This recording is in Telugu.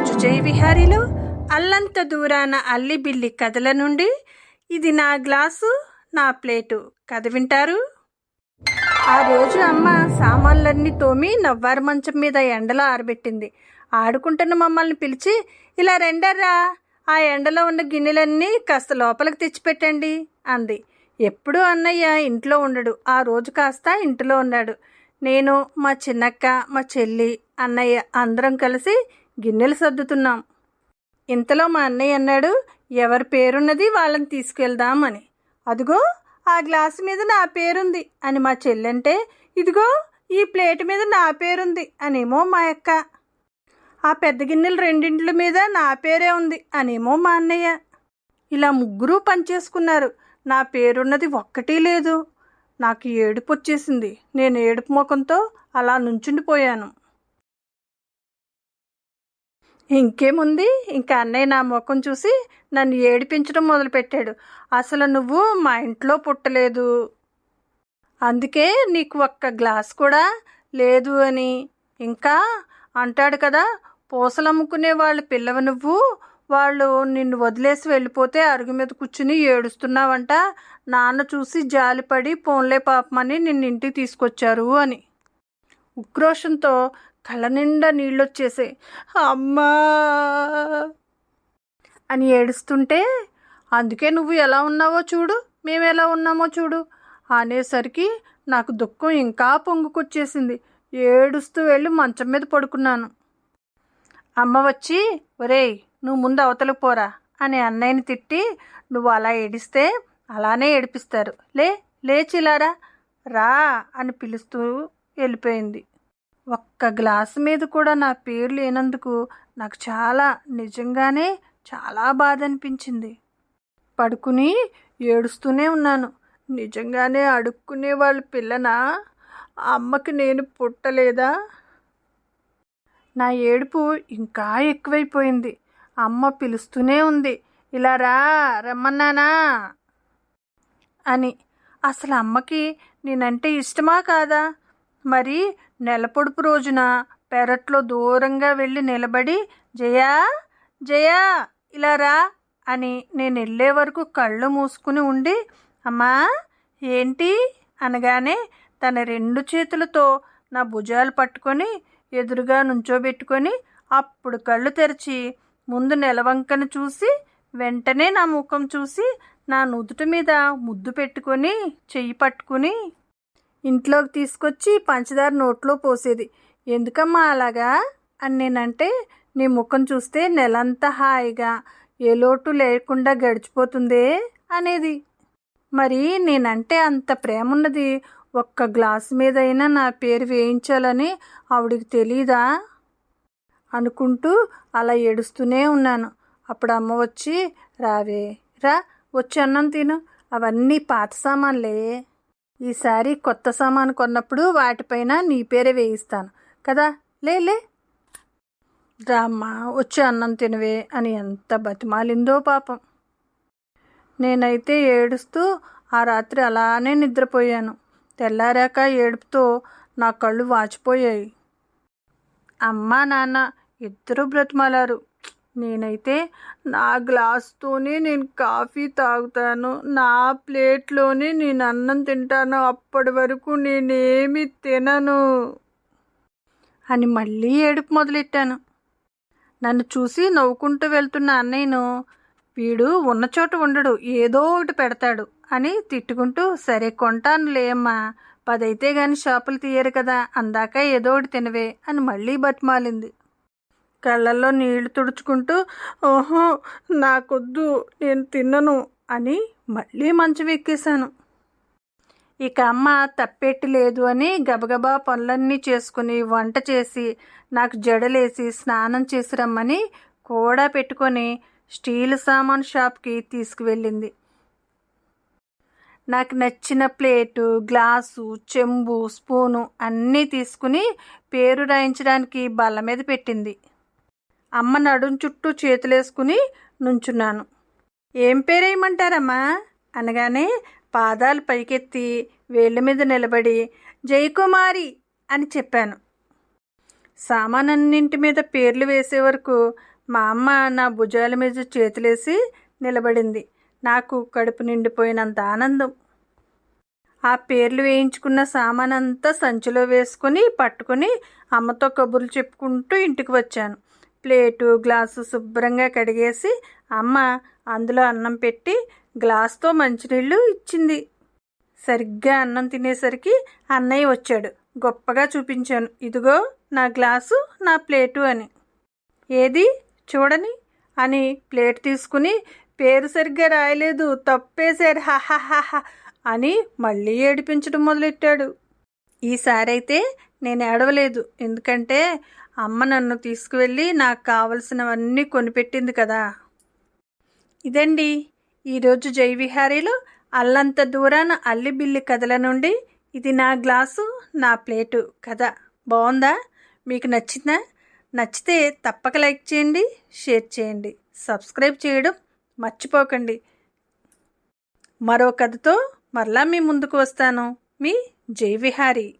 ఈరోజు జయవిహారీలో అల్లంత దూరాన అల్లిబిల్లి కథల నుండి ఇది నా గ్లాసు నా ప్లేటు. కథ వింటారు? ఆ రోజు అమ్మ సామాన్లన్నీ తోమి నవ్వారు మంచం మీద ఎండలో ఆరబెట్టింది. ఆడుకుంటున్న మమ్మల్ని పిలిచి ఇలా రెండర్రా ఆ ఎండలో ఉన్న గిన్నెలన్నీ కాస్త లోపలికి తెచ్చిపెట్టండి అంది. ఎప్పుడూ అన్నయ్య ఇంట్లో ఉండడు. ఆ రోజు కాస్త ఇంట్లో ఉన్నాడు. నేను మా చిన్నక్క మా చెల్లి అన్నయ్య అందరం కలిసి గిన్నెలు సర్దుతున్నాం. ఇంతలో మా అన్నయ్య అన్నాడు ఎవరి పేరున్నది వాళ్ళని తీసుకెళ్దాం అని అదిగో ఆ గ్లాసు మీద నా పేరుంది అని మా చెల్లంటే ఇదిగో ఈ ప్లేట్ మీద నా పేరుంది అనేమో మా అక్క. ఆ పెద్ద గిన్నెలు రెండింట్ల మీద నా పేరే ఉంది అనేమో మా అన్నయ్య. ఇలా ముగ్గురు పనిచేసుకున్నారు. నా పేరున్నది ఒక్కటీ లేదు. నాకు ఏడుపు వచ్చేసింది నేను ఏడుపు ముఖంతో అలా నుంచుండిపోయాను. ఇంకేముంది? ఇంకా అన్నయ్య నా ముఖం చూసి నన్ను ఏడిపించడం మొదలుపెట్టాడు. అసలు నువ్వు మా ఇంట్లో పుట్టలేదు. అందుకే నీకు ఒక్క గ్లాస్ కూడా లేదు అని. ఇంకా అంటాడు కదా పూసలు అమ్ముకునే వాళ్ళు పిల్లవ నువ్వు. వాళ్ళు నిన్ను వదిలేసి వెళ్ళిపోతే అరుగు మీద కూర్చుని ఏడుస్తున్నావంట. నాన్న చూసి జాలిపడి పోన్లే పాపమని నిన్ను ఇంటికి తీసుకొచ్చారు అని. ఉక్రోషంతో కళ్ళ నిండా నీళ్ళొచ్చేసే అమ్మా! అని ఏడుస్తుంటే అందుకే నువ్వు ఎలా ఉన్నావో చూడు మేము ఎలా ఉన్నామో చూడు అనేసరికి నాకు దుఃఖం ఇంకా పొంగుకొచ్చేసింది. ఏడుస్తూ వెళ్ళి మంచం మీద పడుకున్నాను. అమ్మ వచ్చి ఒరేయ్ నువ్వు ముందు అవతలకు పోరా అని అన్నయ్యని తిట్టి నువ్వు అలా ఏడిస్తే అలానే ఏడిపిస్తారు. లే లేచిలారా రా అని పిలుస్తూ వెళ్ళిపోయింది. ఒక్క గ్లాసు మీద కూడా నా పేరు లేనందుకు నాకు చాలా నిజంగానే చాలా బాధ అనిపించింది పడుకుని ఏడుస్తూనే ఉన్నాను. నిజంగానే అడుక్కునే వాళ్ళ పిల్లనా? అమ్మకి నేను పుట్టలేదా? నా ఏడుపు ఇంకా ఎక్కువైపోయింది. అమ్మ పిలుస్తూనే ఉంది. ఇలా రా రమ్మన్నానా? అని. అసలు అమ్మకి నేనంటే ఇష్టమా కాదా? మరి నెలపొడుపు రోజున పెరట్లో దూరంగా వెళ్ళి నిలబడి జయా జయా ఇలా రా అని నేను వెళ్ళే వరకు కళ్ళు మూసుకుని ఉండి అమ్మా ఏంటి? అనగానే తన రెండు చేతులతో నా భుజాలు పట్టుకొని ఎదురుగా నుంచోబెట్టుకొని అప్పుడు కళ్ళు తెరిచి ముందు నెలవంకను చూసి వెంటనే నా ముఖం చూసి నా నుదుటి మీద ముద్దు పెట్టుకొని చెయ్యి పట్టుకుని ఇంట్లోకి తీసుకొచ్చి పంచదార నోట్లో పోసేది. ఎందుకమ్మా అలాగా? అని నేనంటే నీ ముఖం చూస్తే నెలంతా హాయిగా ఏ లోటు లేకుండా గడిచిపోతుందే? అనేది. మరి నేనంటే అంత ప్రేమ ఉన్నది ఒక్క గ్లాస్ మీదైనా నా పేరు వేయించాలని ఆవిడికి తెలీదా? అనుకుంటూ అలా ఏడుస్తూనే ఉన్నాను. అప్పుడు అమ్మ వచ్చి రావే రా వచ్చి అన్నం తిను. అవన్నీ పాత సామాన్లే. ఈసారి కొత్త సామాను కొన్నప్పుడు వాటిపైన నీ పేరే వేయిస్తాను. కదా? లేలే లే. రామ్మా వచ్చి అన్నం తినవే అని ఎంత బతిమాలిందో పాపం. నేనైతే ఏడుస్తూ ఆ రాత్రి అలానే నిద్రపోయాను. తెల్లారాక ఏడుపుతో నా కళ్ళు వాచిపోయాయి. అమ్మా నాన్న ఇద్దరూ బ్రతిమాలారు. నేనైతే నా గ్లాస్తోనే నేను కాఫీ తాగుతాను నా ప్లేట్లోనే నేను అన్నం తింటాను అప్పటి వరకు నేనేమి తినను. అని మళ్ళీ ఏడుపు మొదలెట్టాను. నన్ను చూసి నవ్వుకుంటూ వెళ్తున్న అన్నయ్యను వీడు ఉన్న చోట ఉండడు ఏదో ఒకటి పెడతాడు అని తిట్టుకుంటూ సరే కొంటాను లేమ్మా పదైతే గాని షాపులు తీయరు కదా అందాక ఏదో ఒకటి తినవే అని మళ్ళీ బతిమాలింది. కళ్ళల్లో నీళ్ళు తుడుచుకుంటూ ఓహో నాకొద్దు నేను తిన్నను అని మళ్ళీ మంచం ఎక్కేశాను ఇక అమ్మ తప్పెట్టి లేదు అని గబగబా పనులన్నీ చేసుకుని వంట చేసి నాకు జడలేసి స్నానం చేసి రమ్మని కూడా పెట్టుకొని స్టీల్ సామాన్ షాప్కి తీసుకువెళ్ళింది. నాకు నచ్చిన ప్లేటు గ్లాసు చెంబు స్పూను అన్నీ తీసుకుని పేరు రాయించడానికి బల్ల మీద పెట్టింది. అమ్మ నడుం చుట్టూ చేతులేసుకుని నుంచున్నాను. ఏం పేరేయమంటారమ్మా? అనగానే పాదాలు పైకెత్తి వేళ్ళ మీద నిలబడి జయకుమారి అని చెప్పాను. సామానన్నింటి మీద పేర్లు వేసే వరకు మా అమ్మ నా భుజాల మీద చేతులేసి నిలబడింది. నాకు కడుపు నిండిపోయినంత ఆనందం. ఆ పేర్లు వేయించుకున్న సామానంతా సంచిలో వేసుకొని పట్టుకొని అమ్మతో కబుర్లు చెప్పుకుంటూ ఇంటికి వచ్చాను. ప్లేటు గ్లాసు శుభ్రంగా కడిగేసి అమ్మ అందులో అన్నం పెట్టి గ్లాస్తో మంచినీళ్ళు ఇచ్చింది. సరిగ్గా అన్నం తినేసరికి అన్నయ్య వచ్చాడు. గొప్పగా చూపించాను. ఇదిగో నా గ్లాసు నా ప్లేటు అని. ఏది? చూడని? అని ప్లేట్ తీసుకుని పేరు సరిగ్గా రాయలేదు. తప్పేశాడు హహహహ అని మళ్ళీ ఏడిపించడం మొదలెట్టాడు. ఈసారైతే నేను ఏడవలేదు. ఎందుకంటే అమ్మ నన్ను తీసుకువెళ్ళి నాకు కావలసినవన్నీ కొనిపెట్టింది కదా. ఇదండి. ఈరోజు జైవిహారీలో అల్లంత దూరాన అల్లిబిల్లి కథల నుండి ఇది నా గ్లాసు నా ప్లేటు కథ. బాగుందా మీకు నచ్చిందా? నచ్చితే తప్పక లైక్ చేయండి షేర్ చేయండి సబ్స్క్రైబ్ చేయడం మర్చిపోకండి. మరో కథతో మరలా మీ ముందుకు వస్తాను. మీ జై విహారీ